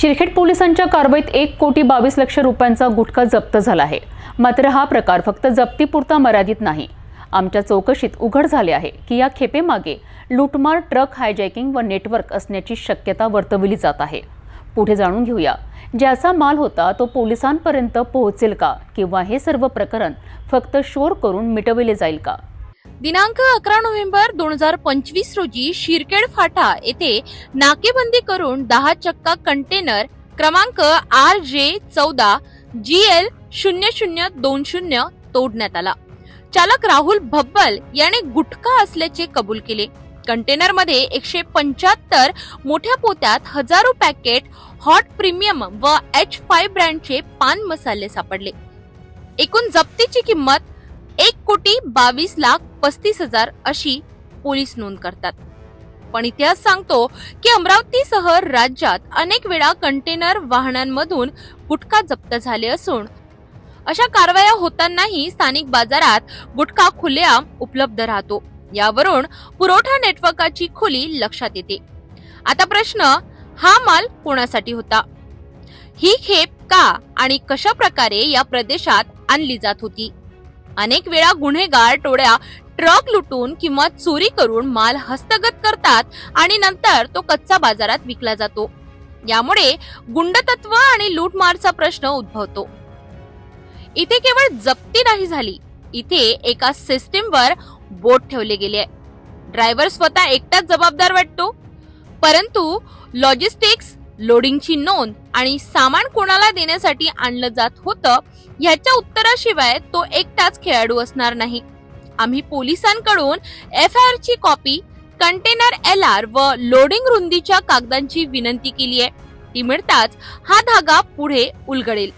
शिरखेड पोलिसांच्या कारवाईत एक कोटी बावीस लक्ष रुपयांचा गुटखा जप्त झाला आहे. मात्र हा प्रकार फक्त जप्तीपुरता मर्यादित नाही. आमच्या चौकशीत उघड झाले आहे की या खेपेमागे लूटमार ट्रक हायजॅकिंग व नेटवर्क असण्याची शक्यता वर्तवली जात आहे. पुढे जाणून घेऊया ज्याचा माल होता तो पोलिसांपर्यंत पोहोचेल का किंवा हे सर्व प्रकरण फक्त शोर करून मिटविले जाईल का? दिनांक अकरा नोव्हेंबर दोन हजार पंचवीस रोजी शिरखेड फाटा येथे नाकेबंदी करून दहा चक्का कंटेनर क्रमांक आर जे चौदा जी एल शून्य शून्य दोन शून्य तोडण्यात आला. चालक राहुल भब्बल याने गुटखा असल्याचे कबूल केले. कंटेनरमध्ये एकशे पंच्याहत्तर मोठ्या पोत्यात हजारो पॅकेट हॉट प्रीमियम व एच फाय ब्रँडचे पान मसाले सापडले. एकूण जप्तीची किंमत एक कोटी बावीस लाख पस्तीस हजार अशी पोलीस नोंद करतात. पण इतिहास सांगतो की अमरावतीसह राज्यात अनेक वेळा कंटेनर वाहनांमधून गुटखा जप्त झाले असून अशा कारवाया होतानाही स्थानिक बाजारात गुटखा खुलेआम उपलब्ध राहतो. यावरून पुरवठा नेटवर्काची खुली लक्षात येते. आता प्रश्न हा माल कोणासाठी होता? ही खेप का आणि कशा प्रकारे या प्रदेशात आणली जात होती? अनेक वेळा गुन्हेगार टोळ्या ट्रक लुटून किंवा चोरी करून माल हस्तगत करतात आणि नंतर तो कच्चा बाजारात विकला जातो. यामुळे गुंडतत्व आणि लूटमारचा प्रश्न उद्भवतो. इथे केवळ जप्ती नाही झाली इथे एका सिस्टीमवर बोट ठेवले गेले ड्रायव्हर स्वतः एकटाच जबाबदार वाटतो परंतु लॉजिस्टिक्स लोडिंगची नोंद आणि सामान कोणाला देण्यासाठी आणलं जात होतं ह्याच्या उत्तराशिवाय तो एकटाच खेळाडू असणार नाही. आम्ही पोलिसांकडून एफ आय ची कॉपी कंटेनर एल आर व लोडिंग रुंदीच्या कागदांची विनंती केली आहे. ती मिळताच हा धागा पुढे उलगडेल.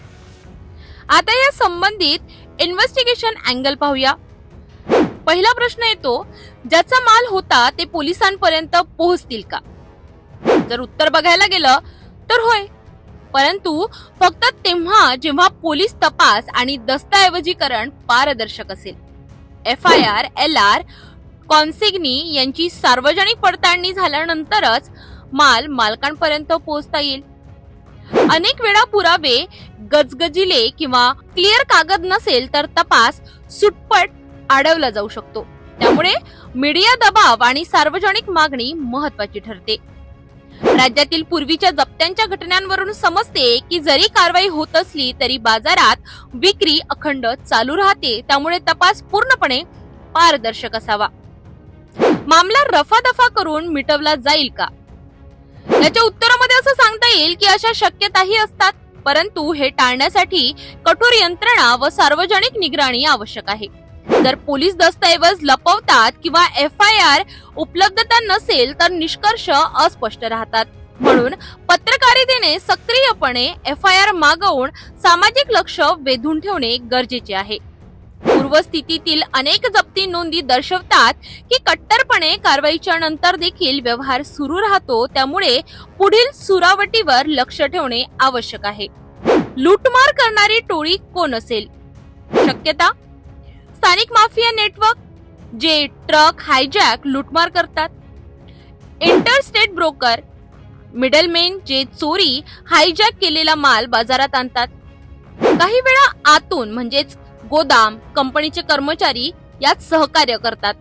आता या संबंधित इन्व्हेस्टिगेशन अँगल पाहूया. पहिला प्रश्न येतो ज्याचा माल होता ते पोलिसांपर्यंत पोहोचतील का? जर उत्तर बघायला गेलं तर होय. परंतु फक्त तेव्हा जेव्हा पोलीस तपास आणि दस्तऐवजीकरण पारदर्शक असेल. F I R L R consignee यांची सार्वजनिक पडताळणी झाल्यानंतरच माल मालकांपर्यंत पोहोचता येईल. अनेक वेळा पुरावे गजगजिले किंवा क्लिअर कागद नसेल तर तपास सुटपट अडवला जाऊ शकतो. त्यामुळे मीडिया दबाव आणि सार्वजनिक मागणी महत्वाची ठरते. राज्यातील पूर्वीच्या जप्त्यांच्या घटनांवरून समजते की जरी कारवाई होत असली तरी बाजारात विक्री अखंड चालू राहते. त्यामुळे तपास पूर्णपणे पारदर्शक असावा. मामला रफादफा करून मिटवला जाईल का? याच्या उत्तरामध्ये असं सांगता येईल की अशा शक्यताही असतात परंतु हे टाळण्यासाठी कठोर यंत्रणा व सार्वजनिक निगराणी आवश्यक आहे. जर पोलीस दस्तऐवज लपवतात किंवा एफ आय आर उपलब्धता नसेल तर निष्कर्ष अस्पष्ट राहतात. म्हणून पत्रकारितेने सक्रियपणे एफ आय आर मागवून सामाजिक लक्ष वेधून ठेवणे गरजेचे आहे. पूर्वस्थितीतील अनेक जप्ती नोंदी दर्शवतात की कट्टरपणे कारवाईच्या नंतर देखील व्यवहार सुरू राहतो त्यामुळे पुढील सुरावटीवर लक्ष ठेवणे आवश्यक आहे. लूटमार करणारी टोळी कोण असेल? शक्यता स्थानिक माफिया नेटवर्क जे ट्रक हायजॅक लूटमार करतात. इंटरस्टेट ब्रोकर मिडलमेन जे चोरी हायजॅक केलेला माल बाजारात आणतात. काही वेळा आतून म्हणजेच गोदाम कंपनीचे कर्मचारी यात सहकार्य करतात.